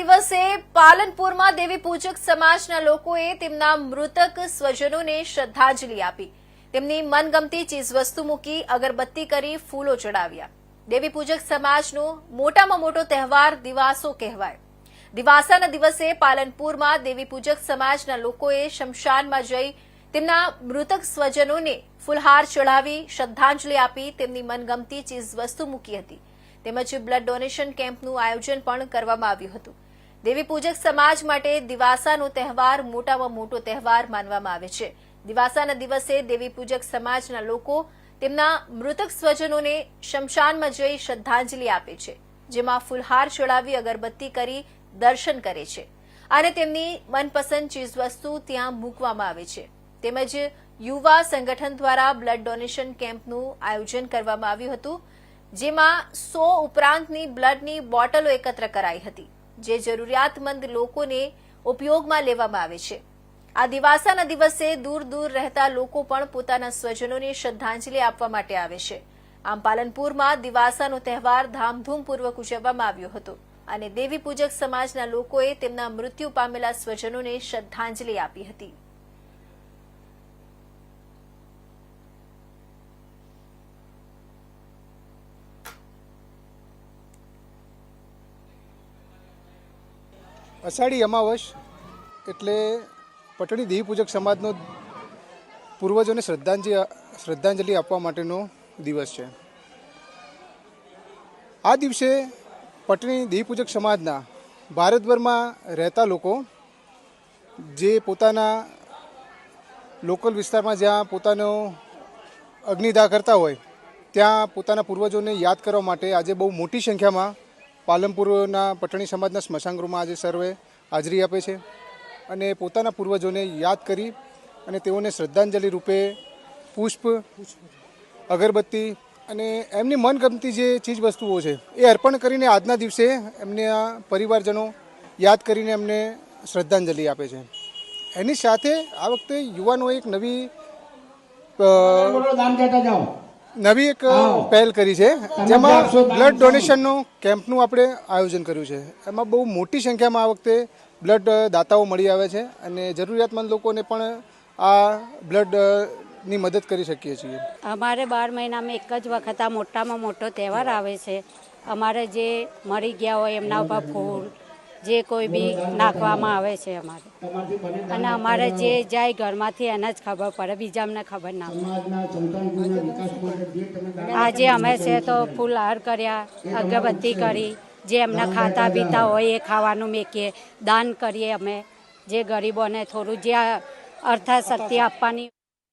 દિવસે પાલનપુરમાં દેવી પૂજક સમાજના લોકોએ તેમના મૃતક સ્વજનોને શ્રદ્ધાંજલિ આપી. તેમની મનગમતી ચીજવસ્તુ મૂકી અગરબત્તી કરી ફૂલો ચડાવ્યા. દેવી પૂજક સમાજનો મોટામાં મોટો તહેવાર દિવાસો કહેવાય. દિવાસાના દિવસે પાલનપુરમાં દેવી પૂજક સમાજના લોકોએ શમશાનમાં જઈ તેમના મૃતક સ્વજનોને ફૂલહાર ચડાવી શ્રદ્ધાંજલિ આપી તેમની મનગમતી ચીજવસ્તુ મૂકી હતી. તેમજ બ્લડ ડોનેશન કેમ્પનું આયોજન પણ કરવામાં આવ્યું હતું. દેવી પૂજક સમાજ માટે દિવાસાનો તહેવાર મોટામાં મોટો તહેવાર માનવામાં આવે છે. દિવાસાના દિવસે દેવી પૂજક સમાજના લોકો તેમના મૃતક સ્વજનોને શમશાનમાં જઈ શ્રદ્ધાંજલિ આપે છે, જેમાં ફૂલહાર ચડાવી અગરબત્તી કરી દર્શન કરે છે અને તેમની મનપસંદ ચીજવસ્તુ ત્યાં મૂકવામાં આવે છે. તેમજ યુવા સંગઠન દ્વારા બ્લડ ડોનેશન કેમ્પનું આયોજન કરવામાં આવ્યું હતું, જેમાં સો ઉપરાંતની બ્લડની બોટલો એકત્ર કરાઈ હતી. જે જરૂરિયાતમંદ લોકોને ઉપયોગમાં લેવામાં આવે છે. આ દિવાસાના દિવસે દૂર દૂર રહેતા લોકો પણ પોતાના સ્વજનોને શ્રદ્ધાંજલિ આપવા માટે આવે છે. આમ પાલનપુરમાં દિવાસાનો તહેવાર ધામધૂમપૂર્વક ઉજવવામાં આવ્યો હતો અને દેવી પૂજક સમાજના લોકોએ તેમના મૃત્યુ પામેલા સ્વજનોને શ્રદ્ધાંજલિ આપી હતી. અષાઢી અમાવસ એટલે પટણી દેવી પૂજક સમાજનો પૂર્વજોને શ્રદ્ધાંજલિ શ્રદ્ધાંજલિ આપવા માટેનો દિવસ છે. આ દિવસે પટણી દેવી પૂજક સમાજના ભારતભરમાં રહેતા લોકો જે પોતાના લોકલ વિસ્તારમાં જ્યાં પોતાનો અગ્નિદાહ કરતા હોય, ત્યાં પોતાના પૂર્વજોને યાદ કરવા માટે આજે બહુ મોટી સંખ્યામાં પાલનપુરના પટણી સમાજના સ્મશાનગૃહમાં આજે સર્વે હાજરી આપે છે અને પોતાના પૂર્વજોને યાદ કરી અને તેઓને શ્રદ્ધાંજલિ રૂપે પુષ્પ, અગરબત્તી અને એમની મનગમતી જે ચીજ વસ્તુઓ છે એ અર્પણ કરીને આજના દિવસે એમને આ પરિવારજનો યાદ કરીને એમને શ્રદ્ધાંજલિ આપે છે. એની સાથે આ વખતે યુવાનો એક નવી નવી એક પહેલ કરી છે. જેમાં બ્લડ ડોનેશનનું કેમ્પનું આપણે આયોજન કર્યું છે. એમાં બહુ મોટી સંખ્યામાં આ વખતે બ્લડ દાતાઓ મળી આવે છે અને જરૂરિયાતમંદ લોકોને પણ આ બ્લડની મદદ કરી શકીએ છીએ. અમારે બાર મહિનામાં એક જ વખત આ મોટામાં મોટો તહેવાર આવે છે. અમારે જે મરી ગયા હોય એમના ઉપર ફૂલ જે કોઈ બી નાખવામાં આવે છે અમારે. અને અમારે જે જાય ઘરમાંથી એને જ ખબર પડે, બીજા અમને ખબર ના આજે અમે છે તો ફૂલહાર કર્યા, અગરબત્તી કરી, જે એમના ખાતા પીતા હોય એ ખાવાનું મેકીએ, દાન કરીએ અમે. જે ગરીબોને થોડું, જે અર્થાશક્તિ આપવાની